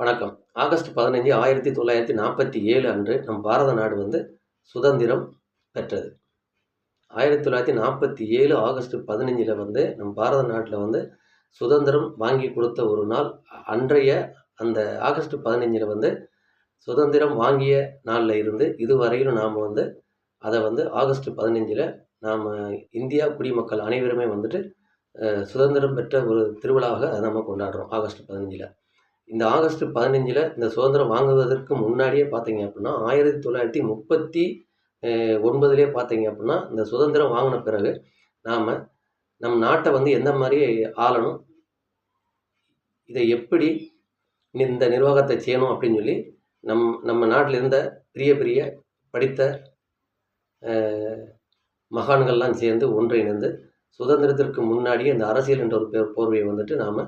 வணக்கம். ஆகஸ்ட் பதினஞ்சு ஆயிரத்தி தொள்ளாயிரத்தி நாற்பத்தி ஏழு அன்று நம் பாரத நாடு வந்து சுதந்திரம் பெற்றது. ஆயிரத்தி தொள்ளாயிரத்தி நாற்பத்தி ஏழு ஆகஸ்ட் பதினஞ்சில் வந்து நம் பாரத நாட்டில் வந்து சுதந்திரம் வாங்கி கொடுத்த ஒரு நாள். அன்றைய அந்த ஆகஸ்ட் பதினஞ்சில் வந்து சுதந்திரம் வாங்கிய நாளில் இருந்து இதுவரையிலும் நாம் வந்து அதை வந்து ஆகஸ்ட் பதினஞ்சில் நாம் இந்தியா குடிமக்கள் அனைவருமே வந்துட்டு சுதந்திரம் பெற்ற ஒரு திருவிழாவாக அதை நம்ம கொண்டாடுறோம் ஆகஸ்ட் பதினஞ்சில். இந்த ஆகஸ்ட் பதினஞ்சில் இந்த சுதந்திரம் வாங்குவதற்கு முன்னாடியே பார்த்தீங்க அப்படின்னா ஆயிரத்தி தொள்ளாயிரத்தி முப்பத்தி ஒன்பதுலேயே பார்த்தீங்க அப்படின்னா இந்த சுதந்திரம் வாங்கின பிறகு நாம் நம் நாட்டை வந்து எந்த மாதிரி ஆளணும்? இதை எப்படி இந்த நிர்வாகத்தை செய்யணும் அப்படின்னு சொல்லி நம் நம்ம நாட்டில் இருந்த பெரிய பெரிய படித்த மகான்கள்லாம் சேர்ந்து ஒன்றிணைந்து சுதந்திரத்திற்கு முன்னாடியே இந்த அரசியல் என்ற ஒரு போர்வையை வந்துட்டு நாம்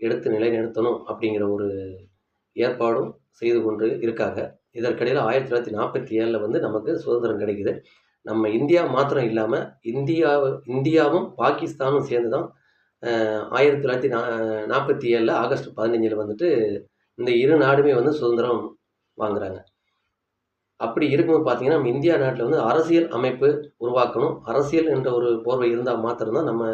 எடுத்து நிலைநிறுத்தணும் அப்படிங்கிற ஒரு ஏற்பாடும் செய்து கொண்டு இருக்காங்க. இதற்கிடையில் ஆயிரத்தி தொள்ளாயிரத்தி நாற்பத்தி ஏழில் வந்து நமக்கு சுதந்திரம் கிடைக்குது. நம்ம இந்தியா மாத்திரம் இல்லாமல் இந்தியா இந்தியாவும் பாகிஸ்தானும் சேர்ந்து தான் ஆயிரத்தி தொள்ளாயிரத்தி நா நாற்பத்தி ஏழில் ஆகஸ்ட் பதினஞ்சில் வந்துட்டு இந்த இரு நாடுமே வந்து சுதந்திரம் வாங்குகிறாங்க அப்படி இருக்கும்போது பார்த்தீங்கன்னா நம்ம இந்தியா நாட்டில் வந்து அரசியல் அமைப்பு உருவாக்கணும். அரசியல் என்ற ஒரு போர்வை இருந்தால் மாத்திரம்தான் நம்ம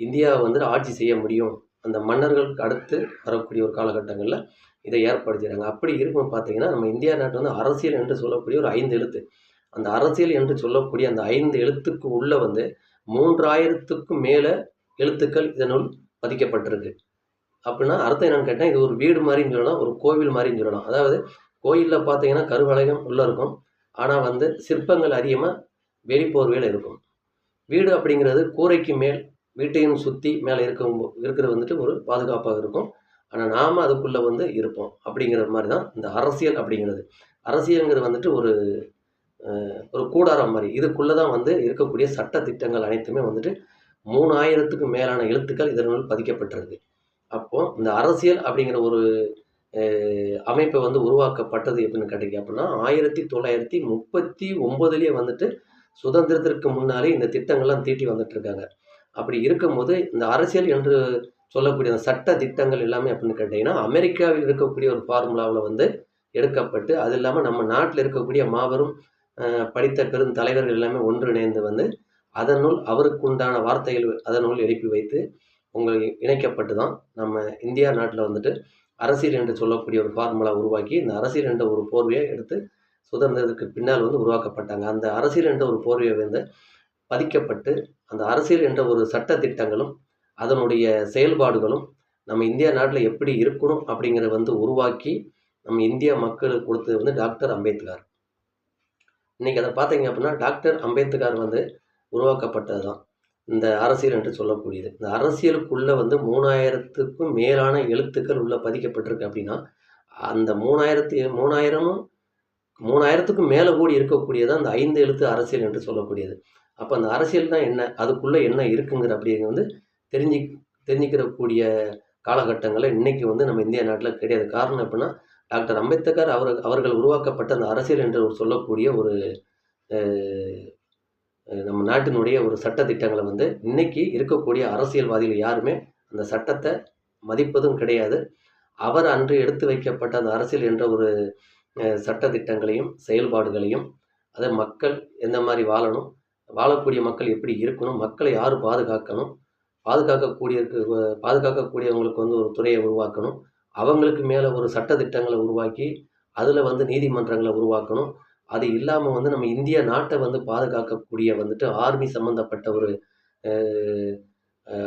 இந்தியாவை வந்து ஆட்சி செய்ய முடியும். அந்த மன்னர்களுக்கு அடுத்து வரக்கூடிய ஒரு காலகட்டங்களில் இதை ஏற்படுத்திடுறாங்க. அப்படி இருக்கும் பார்த்தீங்கன்னா நம்ம இந்தியா நாட்டு வந்து அரசியல் என்று சொல்லக்கூடிய ஒரு ஐந்து எழுத்து. அந்த அரசியல் என்று சொல்லக்கூடிய அந்த ஐந்து எழுத்துக்கு உள்ள வந்து மூன்றாயிரத்துக்கும் மேலே எழுத்துக்கள் இதனுள் பதிக்கப்பட்டிருக்கு. அப்படின்னா அர்த்தம் என்னன்னு கேட்டால் இது ஒரு வீடு மாதிரின்னு சொல்லலாம் ஒரு கோவில் மாதிரின்னு சொல்லலாம். அதாவது கோயிலில் பார்த்தீங்கன்னா கருவளையம் உள்ளே இருக்கும். ஆனால் வந்து சிற்பங்கள் அதிகமாக வெளிப்போர்வையில் இருக்கும். வீடு அப்படிங்கிறது கூரைக்கு மேல் வீட்டையும் சுற்றி மேலே இருக்க இருக்கிற வந்துட்டு ஒரு பாதுகாப்பாக இருக்கும். ஆனால் நாம் அதுக்குள்ளே வந்து இருப்போம். அப்படிங்கிற மாதிரி தான் இந்த அரசியல் அப்படிங்கிறது. அரசியலுங்கிறது வந்துட்டு ஒரு ஒரு கூடாரம் மாதிரி. இதுக்குள்ளே தான் வந்து இருக்கக்கூடிய சட்ட திட்டங்கள் அனைத்துமே வந்துட்டு மூணாயிரத்துக்கும் மேலான எழுத்துக்கள் இதனால் பதிக்கப்பட்டிருக்கு. அப்போது இந்த அரசியல் அப்படிங்கிற ஒரு அமைப்பை வந்து உருவாக்கப்பட்டது எப்படின்னு கேட்டீங்க அப்படின்னா ஆயிரத்தி தொள்ளாயிரத்தி முப்பத்தி ஒம்போதுலேயே வந்துட்டு சுதந்திரத்திற்கு முன்னாலே இந்த திட்டங்கள்லாம் தீட்டி வந்துட்டு இருக்காங்க. அப்படி இருக்கும்போது இந்த அரசியல் என்று சொல்லக்கூடிய அந்த சட்ட திட்டங்கள் எல்லாமே அப்படின்னு கேட்டிங்கன்னா அமெரிக்காவில் இருக்கக்கூடிய ஒரு ஃபார்முலாவில் வந்து எடுக்கப்பட்டு அது இல்லாமல் நம்ம நாட்டில் இருக்கக்கூடிய மாபெரும் படித்த பெரும் தலைவர்கள் எல்லாமே ஒன்றிணைந்து வந்து அதனுள் அவருக்கு உண்டான வார்த்தைகள் அதனுள் எழுப்பி வைத்து உங்கள் இணைக்கப்பட்டு தான் நம்ம இந்தியா நாட்டில் வந்துட்டு அரசியல் என்று சொல்லக்கூடிய ஒரு ஃபார்முலா உருவாக்கி இந்த அரசியல் என்ற ஒரு போர்வையை எடுத்து சுதந்திரத்துக்கு பின்னால் வந்து உருவாக்கப்பட்டாங்க. அந்த அரசியல் என்ற ஒரு போர்வையை வந்து பதிக்கப்பட்டு அந்த அரசியல் என்ற ஒரு சட்ட திட்டங்களும் அதனுடைய செயல்பாடுகளும் நம்ம இந்தியா நாட்டில் எப்படி இருக்கணும் அப்படிங்கிறத வந்து உருவாக்கி நம்ம இந்திய மக்களுக்கு கொடுத்தது வந்து டாக்டர் அம்பேத்கர். இன்னைக்கு அதை பார்த்தீங்க அப்படின்னா டாக்டர் அம்பேத்கர் வந்து உருவாக்கப்பட்டது தான் இந்த அரசியல் என்று சொல்லக்கூடியது. இந்த அரசியலுக்குள்ளே வந்து மூணாயிரத்துக்கும் மேலான எழுத்துக்கள் உள்ளே பதிக்கப்பட்டிருக்கு அப்படின்னா அந்த மூணாயிரத்து மூணாயிரமும் மூணாயிரத்துக்கும் மேலே கூடி இருக்கக்கூடியது அந்த ஐந்து எழுத்து அரசியல் என்று சொல்லக்கூடியது. அப்போ அந்த அரசியல் தான் என்ன அதுக்குள்ளே என்ன இருக்குங்கிற அப்படிங்க வந்து தெரிஞ்சு தெரிஞ்சுக்கிறக்கூடிய காலகட்டங்களில் இன்றைக்கி வந்து நம்ம இந்திய நாட்டில் கிடையாது. காரணம் எப்படின்னா டாக்டர் அம்பேத்கர் அவர் அவர்கள் உருவாக்கப்பட்ட அந்த அரசியல் என்று ஒரு சொல்லக்கூடிய ஒரு நம்ம நாட்டினுடைய ஒரு சட்ட திட்டங்களை வந்து இன்னைக்கு இருக்கக்கூடிய அரசியல்வாதிகள் யாருமே அந்த சட்டத்தை மதிப்பதும் கிடையாது. அவர் அன்று எடுத்து வைக்கப்பட்ட அந்த அரசியல் என்ற ஒரு சட்ட திட்டங்களையும் செயல்பாடுகளையும் அதை மக்கள் எந்த மாதிரி வாழணும் வாழக்கூடிய மக்கள் எப்படி இருக்கணும் மக்களை யார் பாதுகாக்கணும் பாதுகாக்கக்கூடிய பாதுகாக்கக்கூடியவங்களுக்கு வந்து ஒரு துறையை உருவாக்கணும் அவங்களுக்கு மேலே ஒரு சட்ட திட்டங்களை உருவாக்கி அதில் வந்து நீதிமன்றங்களை உருவாக்கணும். அது இல்லாமல் வந்து நம்ம இந்திய நாட்டை வந்து பாதுகாக்கக்கூடிய வந்துட்டு ஆர்மி சம்மந்தப்பட்ட ஒரு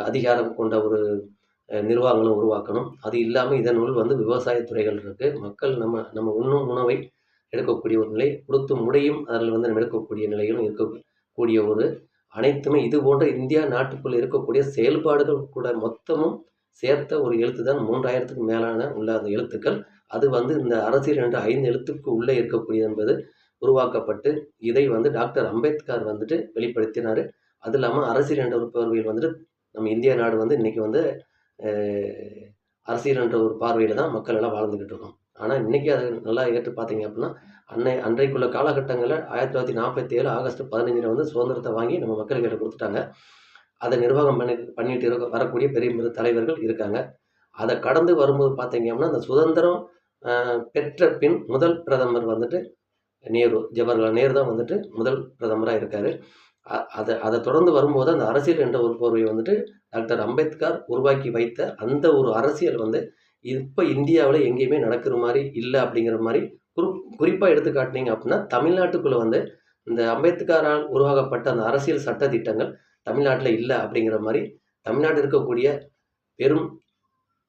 அதிகாரம் கொண்ட ஒரு நிர்வாகங்களும் உருவாக்கணும். அது இல்லாமல் இதனுள் வந்து விவசாய துறைகள் இருக்குது மக்கள் நம்ம நம்ம உண்ணும் உணவை எடுக்கக்கூடிய ஒரு நிலை கொடுத்து முடியும் அதில் வந்து நம்ம எடுக்கக்கூடிய நிலைகளும் கூடிய ஒரு அனைத்துமே இது போன்ற இந்தியா நாட்டுக்குள்ளே இருக்கக்கூடிய செயல்பாடுகள் கூட மொத்தமும் சேர்த்த ஒரு எழுத்து தான் மூன்றாயிரத்துக்கு மேலான உள்ள அந்த எழுத்துக்கள். அது வந்து இந்த அரசியல் என்ற ஐந்து எழுத்துக்கு உள்ளே இருக்கக்கூடியது என்பது உருவாக்கப்பட்டு இதை வந்து டாக்டர் அம்பேத்கர் வந்துட்டு வெளிப்படுத்தினார். அது இல்லாமல் அரசியல் என்ற ஒரு பார்வையில் வந்துட்டு நம்ம இந்திய நாடு வந்து இன்றைக்கி வந்து அரசியல் என்ற ஒரு பார்வையில் தான் மக்கள் எல்லாம் வாழ்ந்துக்கிட்டு இருக்கோம். ஆனால் இன்றைக்கி அதை நல்லா ஏற்று பார்த்தீங்க அப்படின்னா அன்னை அன்றைக்குள்ள காலகட்டங்களில் ஆயிரத்தி தொள்ளாயிரத்தி நாற்பத்தி ஏழு ஆகஸ்ட் பதினஞ்சில் வந்து சுதந்திரத்தை வாங்கி நம்ம மக்கள்கிட்ட கொடுத்துட்டாங்க. அதை நிர்வாகம் பண்ணி பண்ணிட்டு இருக்க வரக்கூடிய பெரிய பெரிய தலைவர்கள் இருக்காங்க. அதை கடந்து வரும்போது பார்த்தீங்க அப்படின்னா அந்த சுதந்திரம் பெற்ற பின் முதல் பிரதமர் வந்துட்டு நேரு ஜவஹர்லால் நேரு தான் வந்துட்டு முதல் பிரதமராக இருக்கார். அதை அதை தொடர்ந்து வரும்போது அந்த அரசியல் என்ற ஒரு போர்வையை வந்துட்டு டாக்டர் அம்பேத்கர் உருவாக்கி வைத்த அந்த ஒரு அரசியல் வந்து இப்போ இந்தியாவில் எங்கேயுமே நடக்கிற மாதிரி இல்லை அப்படிங்கிற மாதிரி குறி குறிப்பாக எடுத்துக்காட்டினீங்க அப்படின்னா தமிழ்நாட்டுக்குள்ளே வந்து இந்த அம்பேத்கரால் உருவாக்கப்பட்ட அந்த அரசியல் சட்ட திட்டங்கள் தமிழ்நாட்டில் இல்லை அப்படிங்கிற மாதிரி தமிழ்நாட்டில் இருக்கக்கூடிய பெரும்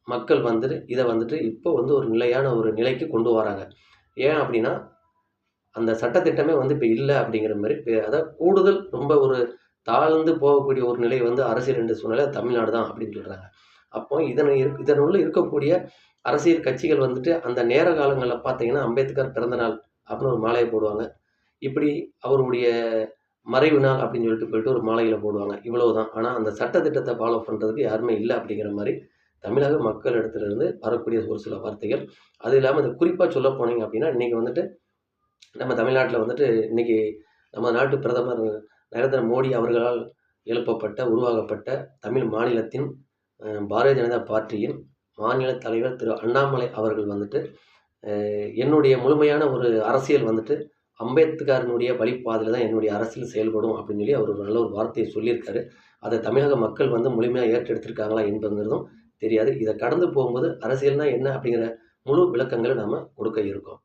மக்கள் வந்துட்டு இதை வந்துட்டு இப்போ வந்து ஒரு நிலையான ஒரு நிலைக்கு கொண்டு வராங்க. ஏன் அப்படின்னா அந்த சட்டத்திட்டமே வந்து இப்போ இல்லை அப்படிங்கிற மாதிரி இப்போ அதாவது கூடுதல் ரொம்ப ஒரு தாழ்ந்து போகக்கூடிய ஒரு நிலை வந்து அரசியல் என்று சூழ்நிலை தமிழ்நாடு தான் அப்படின்னு சொல்கிறாங்க அப்போ இதனை இதனுள்ள இருக்கக்கூடிய அரசியல் கட்சிகள் வந்துட்டு அந்த நேர காலங்களில் பார்த்தீங்கன்னா அம்பேத்கர் பிறந்தநாள் அப்படின்னு ஒரு மாலையை போடுவாங்க. இப்படி அவருடைய மறைவு நாள் அப்படின்னு சொல்லிட்டு போயிட்டு ஒரு மாலையில் போடுவாங்க. இவ்வளவு தான் ஆனால் அந்த சட்டத்திட்டத்தை ஃபாலோ பண்ணுறதுக்கு யாருமே இல்லை அப்படிங்கிற மாதிரி தமிழக மக்கள் இடத்துல இருந்து வரக்கூடிய ஒரு சில வார்த்தைகள். அது இல்லாமல் இந்த குறிப்பாக சொல்ல போனீங்க அப்படின்னா இன்றைக்கி வந்துட்டு நம்ம தமிழ்நாட்டில் வந்துட்டு இன்றைக்கி நம்ம நாட்டு பிரதமர் நரேந்திர மோடி அவர்களால் எழுப்பப்பட்ட உருவாக்கப்பட்ட தமிழ் மாநிலத்தின் பாரதிய ஜனதா பார்ட்டியின் மாநில தலைவர் திரு அண்ணாமலை அவர்கள் வந்துட்டு என்னுடைய முழுமையான ஒரு அரசியல் வந்துட்டு அம்பேத்கரனுடைய வழிபாதையில் தான் என்னுடைய அரசியல் செயல்படும் அப்படின்னு சொல்லி அவர் ஒரு நல்ல ஒரு வார்த்தையை சொல்லியிருக்காரு. அதை தமிழக மக்கள் வந்து முழுமையாக ஏற்றெடுத்திருக்காங்களா என்பதுங்கிறதும் தெரியாது. இதை கடந்து போகும்போது அரசியல்னால் என்ன அப்படிங்கிற முழு விளக்கங்களை நாம் கொடுக்க இருக்கோம்.